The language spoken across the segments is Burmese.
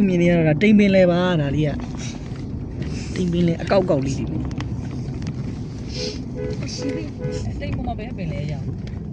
ခုမြင်နေရတာတိမ်ပင်လဲပါဒါလေးကတိမ်ပင်လဲအကောက်ကောက်လေးတွေပေါ့ရှိပြီတိတ်ပေါ်မှာပဲပင်လဲရအောင်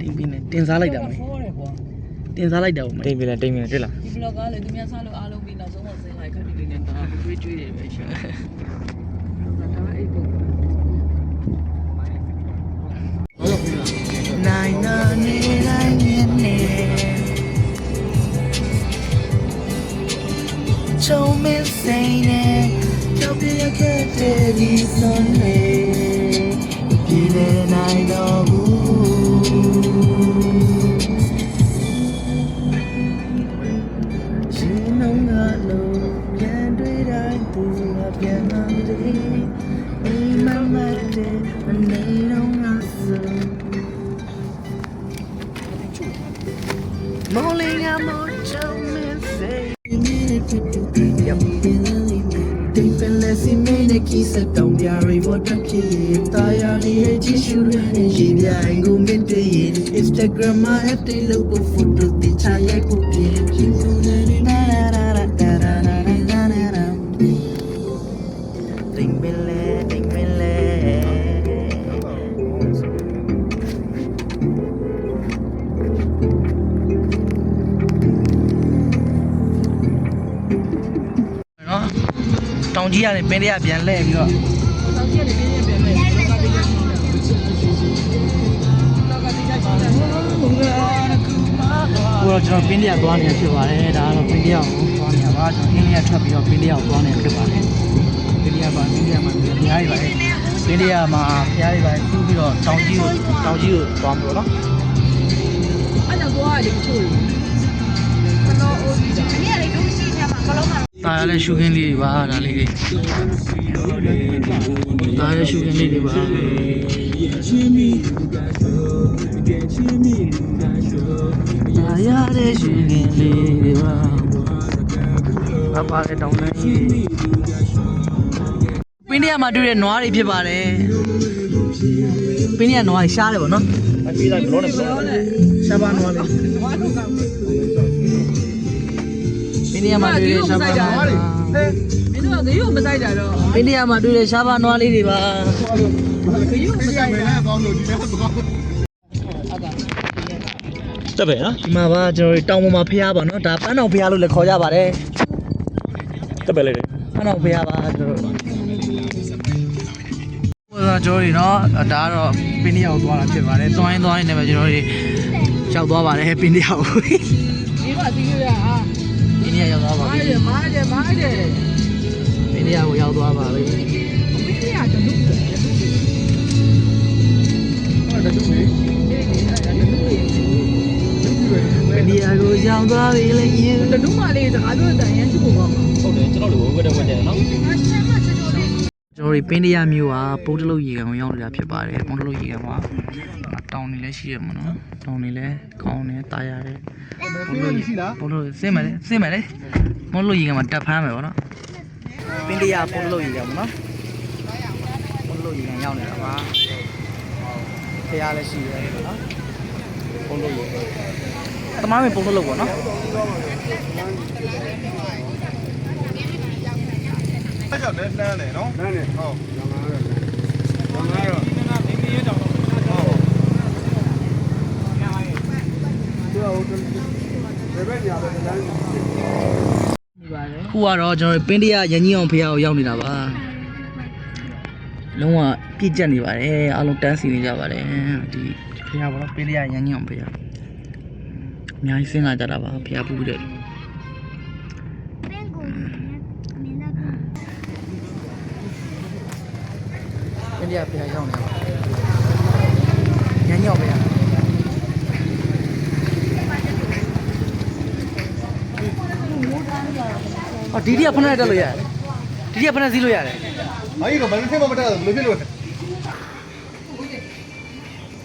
တိမ်ပင်လဲတင်စားလိုက်တာမယ်ဖောတယ်ကွာတင်စားလိုက်တာပေါ့မယ်တိမ်ပြီလားတိမ်ပြီလားတွေ့လားဒီ blog ကလည်းသူများစားလို့အားလုံးပြီးနောက်ဆုံးတော့ဆင်းလိုက်ခက်တီလေးနဲ့တော့တွေးကြွေးတယ်ပဲရှာဒါအဲ့ပုံနိုင်နာနေတိုင်း show me saying it Don't be a good daddy someday Even I know. She know not know Can't do it I do up your Monday We my mother And they Don't so Molly, I'm on စီမင်းနဲ့ကိစ္စတောင်ပြရိဘောတက်ဖြစ်ရင်တာယာနေရဲ့ကြည့်ရှုရတဲ့ရေပြိုင်ကိုမြင့်တည်ရင် Instagram မှာ update လုပ်ဖို့ photo တင်ချရိုက်ဖို့ပြင် တောင်ကြီးကနေပင်တွေကပြန်လှည့်ပြီးတော့တော့ကြည့်တယ်ပြင်းပြင်းပဲပဲလောကပြီးရရှိတယ်လောကပြီးရရှိတယ်ဟိုတော့ကျွန်တော်ပင်တွေကသွားနေတာဖြစ်ပါတယ်ဒါကတော့ပင်တွေကကိုသွားနေတာပါကျွန်တော်အင်းလေးကထွက်ပြီးတော့ပင်တွေကကိုသွားနေတာဖြစ်ပါတယ်ပင်တွေကပါပင်တွေကမှာအများကြီးပါတယ်ပင်တွေကမှာဖျားတွေပါတူးပြီးတော့တောင်ကြီးကိုတောင်ကြီးကိုသွားမှာပေါ့နော်အဲ့တော့သွားရတယ်ချို့ဘလောအိုးကြီးတာဒါရလည်းရှုခ ตายแล้วชูกินလေးတွေပါဒါလေးတွေตายแล้วชูกินလေးတွေပါตายแล้วชูกินလေးတွေပါအပါလေတောင်းလဲပင်းတရမှာတွေ့တဲ့နွားတွေဖြစ်ပါတယ်ပင်းတရနွားတွေရှားတယ်ဗောနော်အပြေးလိုက်ဘလောနဲ့ဘလောနဲ့ရှားပါနွားလေး ဝါတော့ကပင်းရမှာတွေ့တဲ့ရှားပါနွားတွေမင်းတို့ကဂရုမစိုက်တာတော့ပင်းရမှာတွေ့တဲ့ရှားပါနွားလေးတွေပါဂရုမစိုက်တာတက်ပဲနော်ဒီမှာပါကျွန်တော်တို့တောင်ပေါ်မှာဖျားပါနော်ဒါပန်းတော်ဖျားလို့လည်းခေါ်ကြပါတယ်တက်ပဲလေပန်းတော်ဖျားပါကျွန်တော်တို့ဟိုတော့ကျွန်တော်တို့နော်ဒါကတော့ပင်းတယောက်သွားတာဖြစ်ပါတယ်သွားရင်သွားရင်လည်းပဲကျွန်တော်တို့ရောက်သွားပါတယ်ပင်းတယောက်ဒီကစီးရဟာပင်းတ ယောက်ရောက်သွားပါမားပြီတယ်မားတယ်မားတယ်ပင်းတယောက်ကိုရောက်သွားပါပြီမင်းရတလူတယ်ဟုတ်တယ်တူမေးပင်းတယောက်ကိုရောက်သွားပြီလေယူတလူမလေးစကား ကျွန်တော်တို့ပင်းတရမျိုးဟာပိုးတလုတ်ရေကန်ကိုရောက်နေတာဖြစ်ပါတယ်ပိုးတလုတ်ရေကန်မှာတောင်နေလည်းရှိရမှာနော်တောင်နေလည်းကောင်းတယ်တာရတယ်ပိုးတလုတ်ရေပိုးတလုတ်စင်မယ်လေစင်မယ်လေပိုးတလုတ်ရေကန်မှာတက်ဖမ်းမယ်ဗောနော်ပင်းတရပိုးတလုတ်ရေကန်ပေါ့နော်ပိုးတလုတ်ရေကန်ရောက်နေတာပါဖရားလည်းရှိတယ်နော်ပိုးတလုတ်ရေကန်တမားမေပိုးတလုတ်ပေါ့နော် အဲ့ကြောင့်လည်းလမ်းတယ်နော်လမ်းတယ်ဟုတ်လမ်းတော့လမ်းတော့ဒီနာမင်းကြီးတောင်ဟုတ်ဟုတ်သူကဟိုဘယ်ဘက်ညာပဲလမ်းဒီပါလေခုကတော့ကျွန်တော်တို့ပင်းတရရန်ကြီးအောင်ဖရားကိုရောက်နေတာပါလုံးဝပြည့်ကျက်နေပါတယ်အားလုံးတန်းစီနေကြပါတယ်ဒီဖရားပေါ့နော်ပင်းတရရန်ကြီးအောင်ဖရားအများကြီးစဉ်းစားကြတာပါဖရားပူတဲ့ တရဖရားရောက်နေတာပါရန်ကြီးအောင်ဖရားအော်ဒီဒီကဖနာတက်လို့ရတယ်ဒီဒီကဖနာစီးလို့ရတယ်။အားကြီးကမင်းထဲမှာမတက်ဘူးဘယ်လိုဖြစ်လို့လဲ။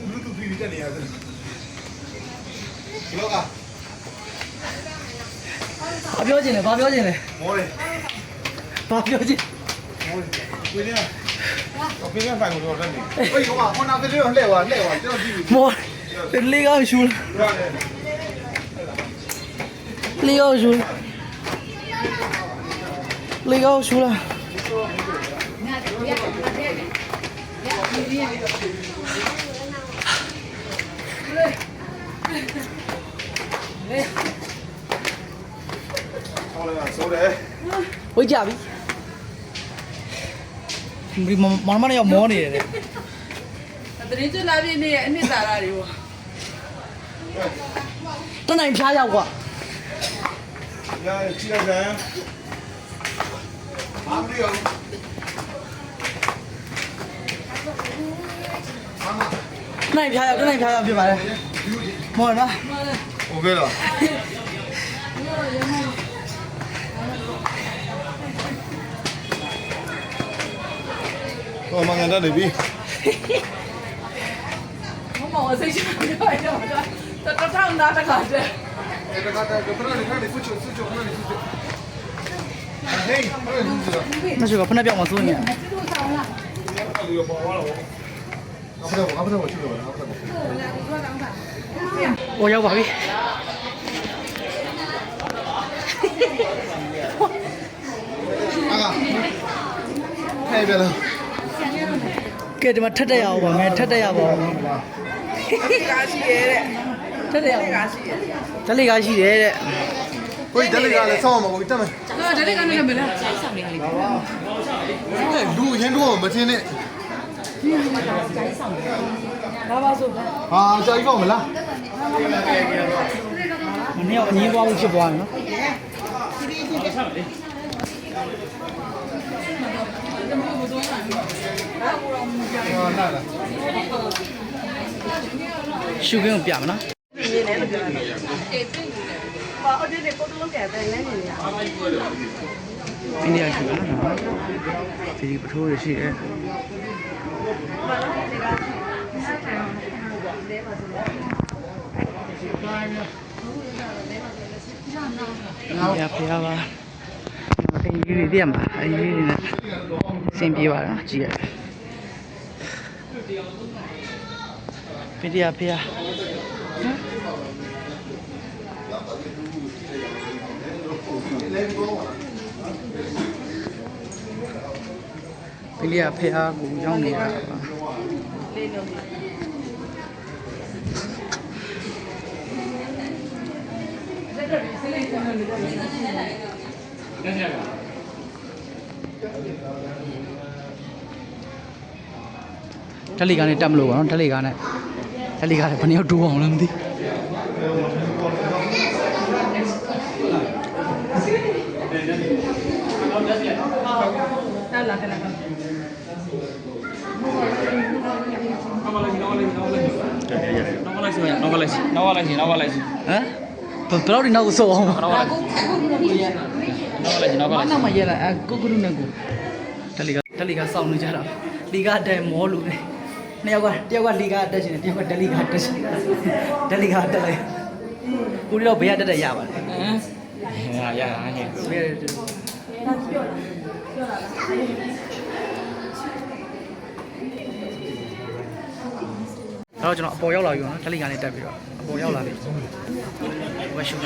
Bluetooth ပြီးတက်နေရတယ်။လောကဘာပြောချင်လဲဘာပြောချင်လဲမော်လေဘာပြောချင်မော်လေကိုင်းရ။ဘယ်နဲ့ဖိုင်ကိုတော့ 边办公桌真的。我有啊，我拿这六来碗，来碗，这样子。莫，那个输了。那个输了。那个输了。我加呗。 ဒီမောင်မနဲ့ရောမောနေတယ်လေတရင်ကျွလာပြည့်နေရဲ့အနှစ်သာရတွေပေါ့တနိုင်ဖြားရောက်ကွာရကြည့်လိုက်စမ်းမမရောတနိုင်ဖြားရောက်တနိုင်ဖြားရောက်ဖြစ်ပါလေမော်နော်โอเคလား ဟောမင်္ဂလာနေပြီမမအစိတ်ရှိနေတော့တော့တော့တော့တော့နားတခါတည်းတခါတည်းကပနာနေခါနေဖူချိုဖူချိုမနေဖူချိုဟေးမရှိကဖနာပြောင်းမစိုးနေရလူရောပေါ်လာတော့ငါဖနာငါဖနာကိုချွတ်တော့ငါဖနာကိုဟိုရောက်ပါပြီအားကဟဲ့ဘယ်လို ကဲဒီမှာထက်တက်ရအောင်ပါမယ်ထက်တက်ရပါအောင်တက်ကားရှိရဲတဲ့ထက်တက်ရအောင်ကားရှိရဲဓာတ်လေးကားရှိရဲတဲ့ကိုကြီးဓာတ်လေးကားလည်းဆောင်းအောင်ပါကိုကြီးတက်မယ်တော့ဓာတ်လေးကားနဲ့မလားဆိုင်ဆောင်လေးကလေးဟဲ့လူရင်းတော့မတင်နဲ့ဒါပါဆိုဟာကြာကြီးပေါ့မလားမနေ့ကအငင်းသွားမှုဖြစ်သွားတယ်နော် ရှုခင်းကိုပြမနော်ပါအဒီလေးကိုတလုံးကဲပဲလဲနေရအိန္ဒိယရှုနော်ဒီပထိုးရရှိတယ်ရဖျားပါအိမ် ကြီးတွေတည်းမှာအိမ်ကြီးတွေနဲ့စင်ပြေပါတော့ကြည့်ရတယ်ပိတရဖျားပိတရဖျားကိုရောက်နေတာပါ ဓလိကားနဲ့တက်မလို့ပါနော်ဓလိကားနဲ့ဓလိကားနဲ့ဘယ်နည်းတိုးအောင်လဲမသိတာလာခဏခဏနောက်လိုက်စီနောက်ကလိုက်စီနောက်ကလိုက်စီနောက်ကလိုက်စီနောက်ကလိုက်စီဟမ်ဘယ်ဘယ်တော့ဒီနောက်ကိုစောအောင်နောက်ကလိုက် စီနောက်ကလိုက်စီနောက်ကလိုက်စီနောက်မှရဲလာအကုကုရုနဲ့ကိုဓလိကာဓလိကာစောင့်နေကြတာလီကာတဲမောလူနေနှစ်ယောက်ကတယောက်ကလီကာတက်ရှင်တယ်တယောက်ကဓလိကာတက်ရှင်ဓလိကာတက်လိုက်ကိုရီတော့ဘေးကတက်တက်ရပါတယ်ဟမ်ဟာရဟာဟဲ့ဘေးတော့ကျွန်တော်အပေါ်ရောက်လာပြီပေါ့နော်ဓလိကာနဲ့တက်ပြီးတော့အပေါ်ရောက်လာပြီဝက်ရှုပြ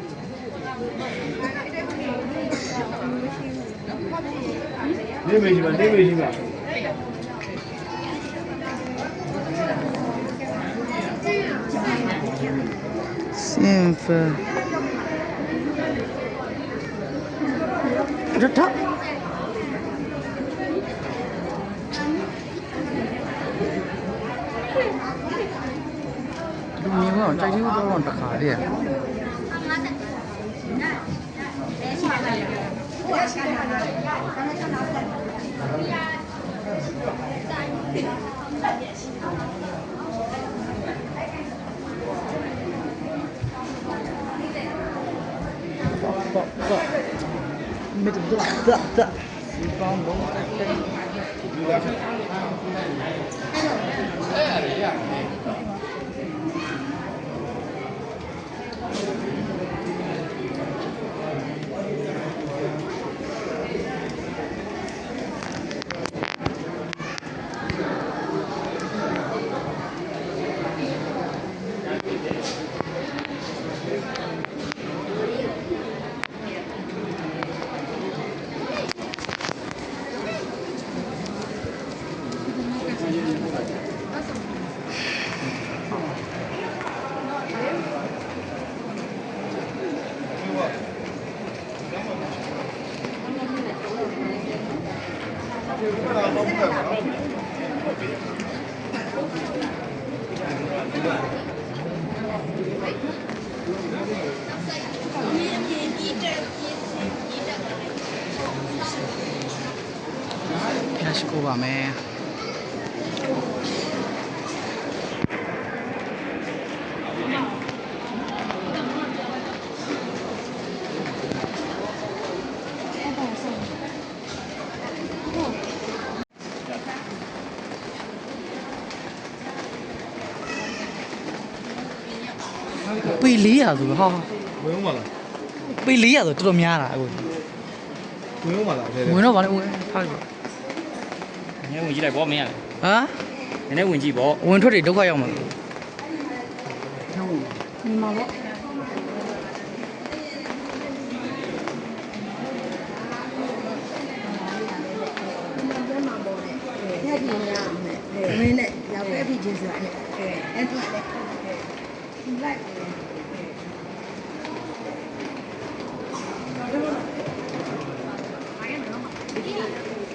န်ပြမှာနေမေးရှိပါနေမေးရှိပါ Simple. Rất thấp. Đúng như 我要看，没怎么做，这。你呀， မယ်ပေ400ဆိုတော့ဟာဝင်ဦးမလားပေ400ဆိုတော်တော်များတာအခုဝင်ဦးမလားတဲ့ဝင်တော့ဗာလေဝင်ထားလိုက်ပါ နည်းဝင်ကြည့်လိုက်ဗောမင်းရဟမ်နည်းဝင်ကြည့်ဗောဝင်ထွက်တွေဒုက္ခရောက်မှာညီမပေါ့ ညက်ပြင်းရအောင်နဲ့မင်းနဲ့ရောက်ပဲဖြစ်ချင်းဆိုတာနဲ့အဲ့ဒီလေဒီလိုက်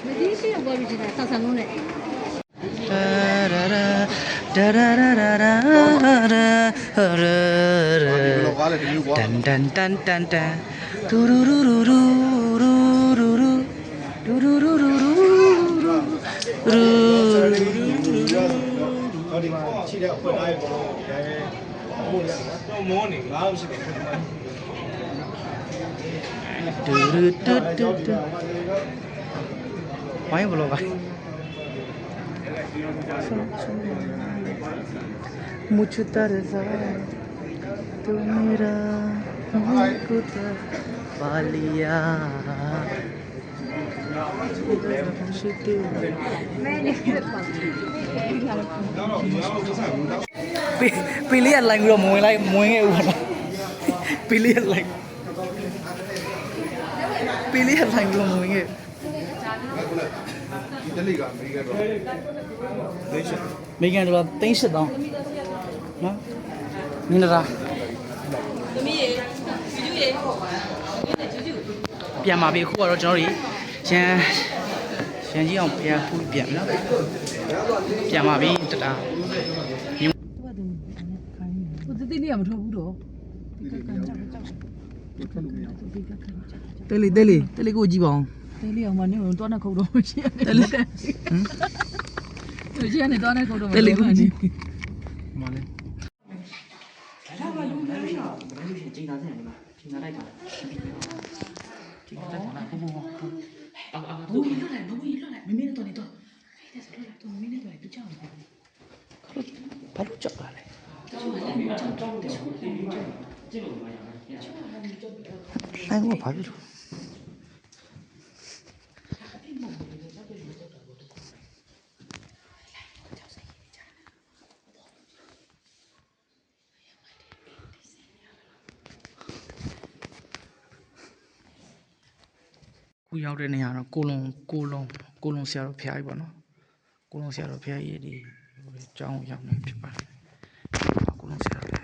မ ဒီရှိရပေါ်ပြီးတာဆက်ဆံလို့နဲ့ဒါရာရာဒါရာရာရာရာရာလောကားလည်းဒီလိုကွာတန်တန်တန်တန်တန်ဒူရူရူရူရူရူရူရူရူရူရူရူရူရူဟောဒီမှာခြေတဲ့အခွင့်အရေးပေါ့ဒါပဲဟိုလည်းတော့မောနေငါ့ရှိတယ်ဒီမှာဒူရူတူတူတူ 많이 불러가 मुझ तरजा तू मेरा मुझको तरफा लिया Pilih yang lain udah mulai mulai udah pilih yang lain pilih yang lain udah mulai 没干着，真是的。啊，你那啥？九，马边哭，我正好，先先这样边哭边。马边这啥？我这这里也没差不多。得嘞得嘞得嘞，给我几包。 တဲလေးအောင်မနေတော့တော့ခုတော့မရှိရတဲလေးဟမ်ဒီကနေတော့ခုတော့တဲလေးကိုကြည့်မလေးလာပါလုံးလာတော့ဘာလို့ရှိနေတာလဲဒီနားလိုက်ပါဒီကတက်လာဘူးဘူးအာအာဘူးဘူးလွတ်လိုက်ဘူးဘူးလွတ်လိုက်မင်းမင်းတော့နေတော့အဲ့ဒါဆိုလွတ်လိုက်တော့မင်းနဲ့တော့တူချောင်းတယ်ဘာလို့ကြောက်တာလဲကြောက်တယ်ကြောက်တယ်ကြောက်တယ်ကြောက်တယ်ကြောက်တယ်ကြောက်တယ်ကြောက်တယ်ဘာလို့ ရောက်တဲ့နေရာတော့ကိုလုံကိုလုံကိုလုံဆရာတော်ဖျားကြီးပေါ့နော်ကိုလုံဆရာတော်ဖျားကြီးရဲ့ဒီကျောင်းရောက်နေဖြစ်ပါတယ်ကိုလုံဆရာ